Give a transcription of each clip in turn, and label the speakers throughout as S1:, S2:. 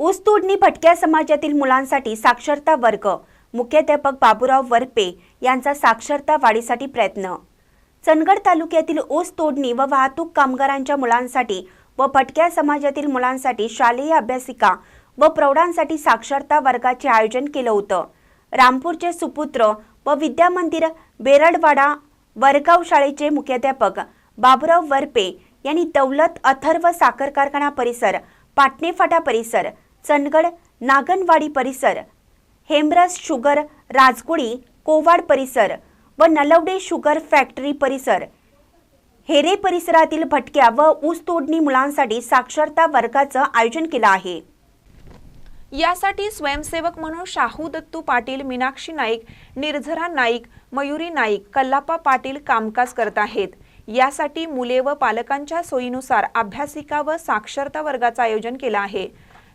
S1: ऊसतोडणी भटक्या समाजातील मुलांसाठी साक्षरता वर्ग. मुख्याध्यापक बाबूराव वरपे यांचा साक्षरता वाढीसाठी प्रयत्न. चंदगड तालुक्यातील ऊस तोडणी व वाहतूक कामगारांच्या मुलांसाठी व भटक्या समाजातील मुलांसाठी शालेय अभ्यासिका व प्रौढांसाठी साक्षरता वर्गाचे आयोजन केलं होतं. रामपूरचे सुपुत्र व विद्यामंदिर बेरडवाडा वरगाव शाळेचे मुख्याध्यापक बाबुराव वरपे यांनी दौलत अथर्व साखर कारखाना परिसर पाटणेफाटा परिसर चंदगड नागनवाडी परिसर हेमरस शुगर राजकुडी कोवाड परिसर व नलवडे शुगर फॅक्टरी परिसर. हेरे परिसरातील भटक्या व ऊस तोडणी मुलांसाठी साक्षरता वर्गाचं आयोजन केलं आहे.
S2: यासाठी स्वयंसेवक म्हणून शाहू दत्तू पाटील मीनाक्षी नाईक निर्झरा नाईक मयुरी नाईक कल्लापा पाटील कामकाज करत आहेत. यासाठी मुले व पालकांच्या सोयीनुसार अभ्यासिका व साक्षरता वर्गाचं आयोजन केलं आहे.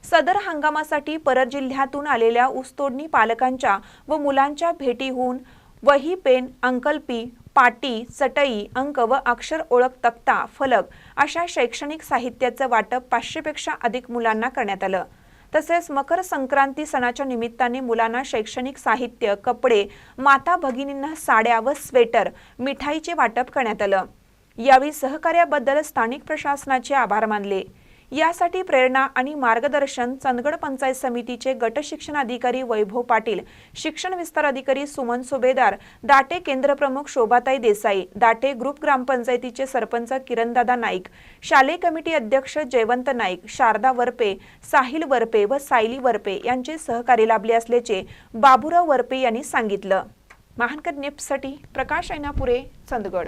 S2: सदर हंगामासाठी परत जिल्ह्यातून आलेल्या ऊसतोडणी पालकांच्या व मुलांच्या भेटी होऊन वही पेन अंकल्पी पाटी चटई अंक व अक्षर ओळख तक्ता फलक अशा शैक्षणिक साहित्याचं वाटप पाचशेपेक्षा अधिक मुलांना करण्यात आलं. तसेच मकर संक्रांती सणाच्या निमित्ताने मुलांना शैक्षणिक साहित्य कपडे माता भगिनींना साड्या व स्वेटर मिठाईचे वाटप करण्यात आलं. यावेळी सहकार्याबद्दल स्थानिक प्रशासनाचे आभार मानले. यासाठी प्रेरणा आणि मार्गदर्शन चंदगड पंचायत समितीचे गट शिक्षण अधिकारी वैभव पाटील शिक्षण विस्तार अधिकारी सुमन सुभेदार दाटे केंद्रप्रमुख शोभाताई देसाई दाटे ग्रुप ग्रामपंचायतीचे सरपंच किरणदादा नाईक शालेय कमिटी अध्यक्ष जयवंत नाईक शारदा वरपे साहिल वरपे व सायली वरपे यांचे सहकार्य लाभले असल्याचे बाबुराव वरपे यांनी सांगितलं. महानकर निप्ससाठी प्रकाश ऐनापुरे चंदगड.